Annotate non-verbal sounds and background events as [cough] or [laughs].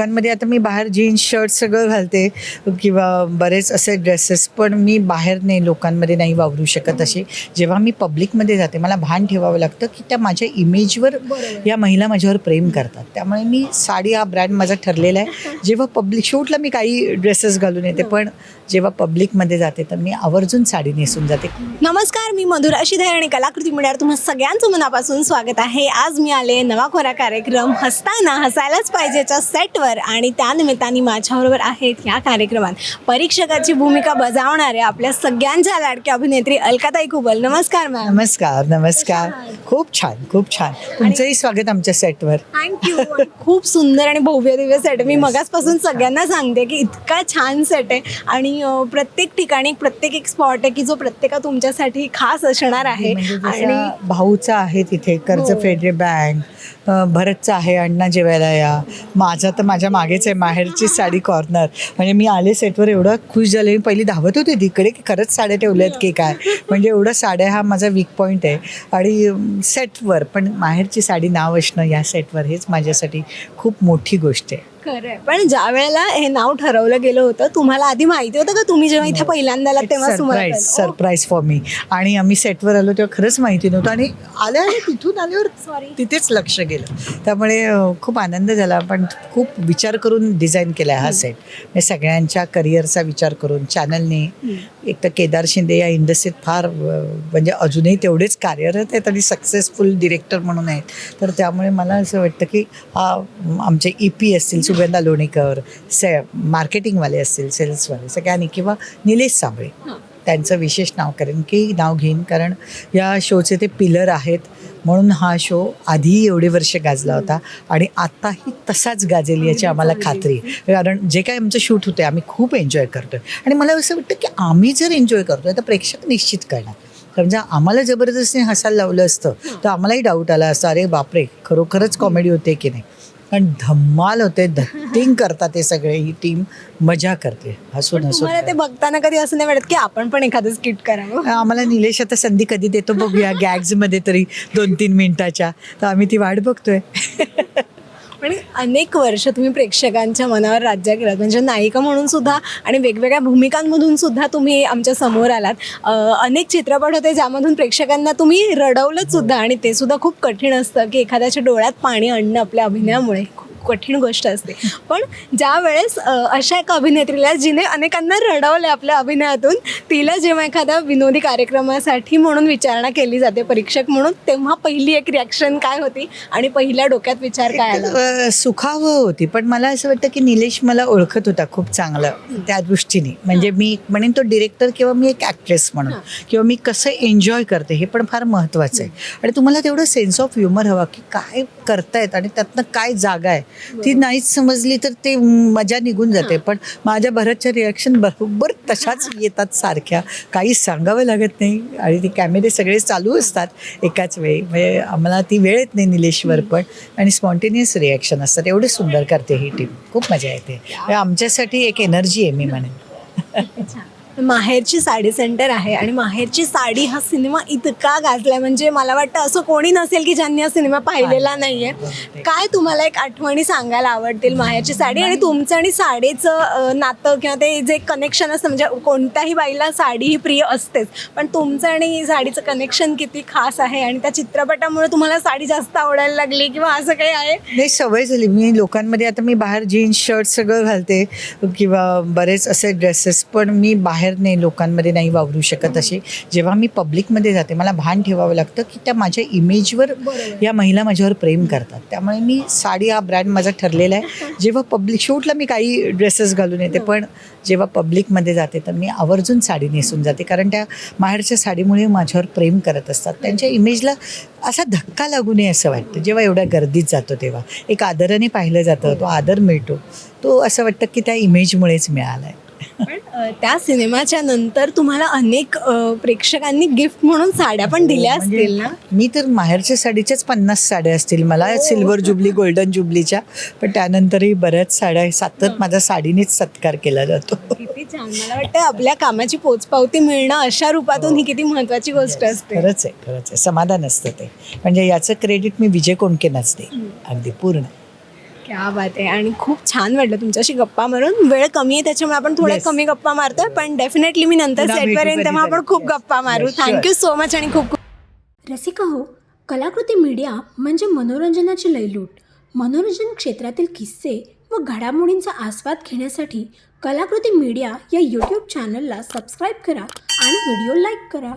लोकांमध्ये आता मी बाहेर जीन्स शर्ट सगळं घालते किंवा बरेच असे ड्रेसेस पण मी बाहेर नाही लोकांमध्ये नाही वावरू शकत असे. जेव्हा मी पब्लिकमध्ये जाते मला भान ठेवावं लागतं की त्या माझ्या इमेजवर या महिला माझ्यावर प्रेम करतात. त्यामुळे मी साडी हा ब्रँड माझा ठरलेला आहे. जेव्हा पब्लिक शूटला मी काही ड्रेसेस घालून येते पण जेव्हा पब्लिकमध्ये जाते तर मी आवर्जून साडी नेसून जाते. नमस्कार मी मधुरा शिधाय आणि कलाकृती मिळणार तुम्हा सगळ्यांचं मनापासून स्वागत आहे. आज मी आले नवा खोरा कार्यक्रम हसताना हसायलाच पाहिजेच्या सेटवर आणि त्यानिमित्ताने माझ्याबरोबर आहेत या कार्यक्रमात परीक्षकाची भूमिका बजावणाऱ्या आपल्या सगळ्यांच्या लाडक्या अभिनेत्री अलकाताई कुबल. नमस्कार मॅम नमस्कार नमस्कार. खूप छान खूप छान. तुमचंही स्वागत आमच्या सेटवर थँक्यू खूप सुंदर आणि भव्य दिव्य सेट आहे. मी मगासपासून सगळ्यांना सांगते की इतका छान सेट आहे. आणि प्रत्येक ठिकाणी प्रत्येक एक स्पॉट आहे की जो प्रत्येका तुमच्यासाठी खास असणार आहे. म्हणजे आणि जसा भाऊचा आहे तिथे कर्ज हो. फेडरे बँक भरतचा आहे अण्णा जेवायला या. माझा तर माझ्या मागेच आहे माहेरची साडी कॉर्नर म्हणजे मी आले सेटवर एवढं खुश झाले. मी पहिली धावत होते तिकडे की खरंच साड्या ठेवल्या आहेत की काय? म्हणजे एवढं साड्या हा माझा वीक पॉईंट आहे. आणि सेटवर पण माहेरची साडी नाव असणं या सेटवर हेच माझ्यासाठी खूप मोठी गोष्ट आहे. खरं आहे. पण ज्या वेळेला हे नाव ठरवलं गेलं होतं तुम्हाला आधी माहिती होतं का तुम्ही जेव्हा इथे पहिल्यांदा आलात तेव्हा तुम्हाला सरप्राईज कळलं? सरप्राईज फॉर मी आणि आम्ही सेटवर आलो तेव्हा खरंच माहिती नव्हतं. आणि आल्या आणि तिथून आल्यावर Sorry. तिथेच लक्ष गेलं. त्यामुळे अं, खूप आनंद झाला. पण खूप विचार करून डिझाईन केला हा सेट म्हणजे सगळ्यांच्या करिअरचा विचार करून चॅनलने एक तर केदार शिंदे या इंडस्ट्रीत फार अं, म्हणजे अजूनही तेवढेच कार्यरत आहेत आणि सक्सेसफुल डिरेक्टर म्हणून आहेत. तर त्यामुळे मला असं वाटतं की हा आमचे ई पी असतील सुगंधा लोणीकर से मार्केटिंगवाले असतील सेल्सवाले सगळ्यांनी किंवा निलेश साबळे. त्यांचं विशेष नाव करेन की नाव घेईन कारण या शोचे ते पिलर आहेत म्हणून हा शो आधीही एवढे वर्ष गाजला होता आणि आत्ताही तसाच गाजेल याची आम्हाला खात्री आहे. कारण जे काय आमचं शूट होतं आम्ही खूप एन्जॉय करतो आणि मला असं वाटतं की आम्ही जर एन्जॉय करतोय तर प्रेक्षक निश्चित करणार. समजा आम्हाला जबरदस्ती हसायला लावलं असतं तर आम्हालाही डाऊट आला असता अरे बापरे खरोखरच कॉमेडी होते की नाही? पण धम्माल होते धत्तिंग करतात ते सगळे ही टीम मजा करते. हसून हसून तुम्हाला ते बघताना कधी असं नाही वाटत की आपण पण एखादं स्किट करावं? आम्हाला निलेश आता संधी कधी देतो बघूया गॅग्समध्ये तरी दोन तीन मिनिटाच्या. तर आम्ही ती वाट बघतोय. [laughs] आणि अनेक वर्ष तुम्ही प्रेक्षकांच्या मनावर राज्य केलात. म्हणजे नायिका म्हणून सुद्धा आणि वेगवेगळ्या भूमिकांमधून सुद्धा तुम्ही आमच्यासमोर आलात. अनेक चित्रपट होते ज्यामधून प्रेक्षकांना तुम्ही रडवलंच सुद्धा आणि ते सुद्धा खूप कठीण असतं की एखाद्याच्या डोळ्यात पाणी आणणं आपल्या अभिनयामुळे. खूप कठीण गोष्ट असते. पण ज्या वेळेस अशा एका अभिनेत्रीला जिने अनेकांना रडवले आपल्या अभिनयातून तिला जेव्हा एखाद्या विनोदी कार्यक्रमासाठी म्हणून विचारणा केली जाते परीक्षक म्हणून तेव्हा पहिली एक रिॲक्शन काय होती आणि पहिल्या डोक्यात विचार काय आला? अ, सुखावह होती पण मला असं वाटतं की निलेश मला ओळखत होता खूप चांगलं त्या दृष्टीने. म्हणजे मी म्हणेन तो डिरेक्टर किंवा मी एक ॲक्ट्रेस म्हणून किंवा मी कसं एन्जॉय करते हे पण फार महत्त्वाचं आहे. आणि तुम्हाला तेवढं सेन्स ऑफ ह्युमर हवा की काय करतायत आणि त्यातनं काय जागा आहे. ती नाहीच समजली तर ते मजा निघून जाते. पण माझ्या भरतच्या रिॲक्शन बरोबर तशाच येतात सारख्या. काही सांगावं लागत नाही आणि ते कॅमेरे सगळे चालू असतात एकाच वेळी. म्हणजे आम्हाला ती वेळ येत नाही निलेशवर पण. आणि स्पॉन्टेनियस रिॲक्शन असतात. एवढे सुंदर करते ही टीम खूप मजा येते. आमच्यासाठी एक एनर्जी आहे मी म्हणेन. [laughs] माहेरची साडी सेंटर आहे आणि माहेरची साडी हा सिनेमा इतका गाजलाय. म्हणजे मला वाटतं असं कोणी नसेल की ज्यांनी हा सिनेमा पाहिलेला नाहीये. काय तुम्हाला एक आठवणी सांगायला आवडतील माहेरची साडी आणि तुमचं आणि साडीचं नातं किंवा ते जे कनेक्शन असतं म्हणजे कोणत्याही बाईला साडी ही प्रिय असतेच. पण तुमचं आणि साडीचं कनेक्शन किती खास आहे आणि त्या चित्रपटामुळे तुम्हाला साडी जास्त आवडायला लागली किंवा असं काही आहे? नाही सवय झाली. मी लोकांमध्ये आता मी बाहेर जीन्स शर्ट सगळं घालते किंवा बरेच असे ड्रेसेस पण मी बाहेर नाही लोकांमध्ये नाही वावरू शकत असे. जेव्हा मी पब्लिकमध्ये जाते मला भान ठेवावं लागतं की त्या माझ्या इमेजवर. या महिला माझ्यावर प्रेम करतात. त्यामुळे मी साडी हा ब्रँड माझा ठरलेला आहे. जेव्हा पब्लिक शूटला मी काही ड्रेसेस घालून येते पण जेव्हा पब्लिकमध्ये जाते तर मी आवर्जून साडी नेसून जाते. कारण त्या माहेरच्या साडीमुळे माझ्यावर प्रेम करत असतात. त्यांच्या इमेजला असा धक्का लागू नये असं वाटतं. जेव्हा एवढ्या गर्दीत जातो तेव्हा. एक आदराने पाहिलं जातं तो आदर मिळतो. तो असं वाटतं की त्या इमेजमुळेच मिळाला आहे पण त्या सिनेमाच्या नंतर तुम्हाला अनेक प्रेक्षकांनी गिफ्ट म्हणून साड्या पण दिल्या म्हणजे असतील ना? मी तर माहेरच्या साडीच्याच पन्नास साड्या असतील. मला हो. सिल्वर जुबली गोल्डन जुबलीच्या. पण त्यानंतरही बऱ्याच साड्या सतत माझा साडीनेच सत्कार केला जातो. किती छान. मला वाटतं आपल्या कामाची पोचपावती मिळणं अशा रूपातून ही. किती महत्वाची गोष्ट असते. खरंच आहे खरंच आहे. समाधान असतं ते. म्हणजे याचं क्रेडिट मी विजय कोणकेनाच दे अगदी पूर्ण. क्या बात आहे आणि खूप छान वाटलं तुमच्याशी गप्पा मारून वेळ कमी आहे त्याच्यामुळे आपण थोड्या Yes. कमी गप्पा मारतोय पण डेफिनेटली मी नंतर पुन्हा भेटू येईन तेव्हा आपण. खूप Yes. गप्पा मारू Yes, sure. Thank you so much आणि खूप खूप रसिका हो कलाकृती मीडिया म्हणजे मनोरंजनाची लयलूट मनोरंजन क्षेत्रातील किस्से व घडामोडींचा आस्वाद घेण्यासाठी कलाकृती मीडिया या यूट्यूब चॅनलला सबस्क्राईब करा आणि व्हिडिओ लाईक करा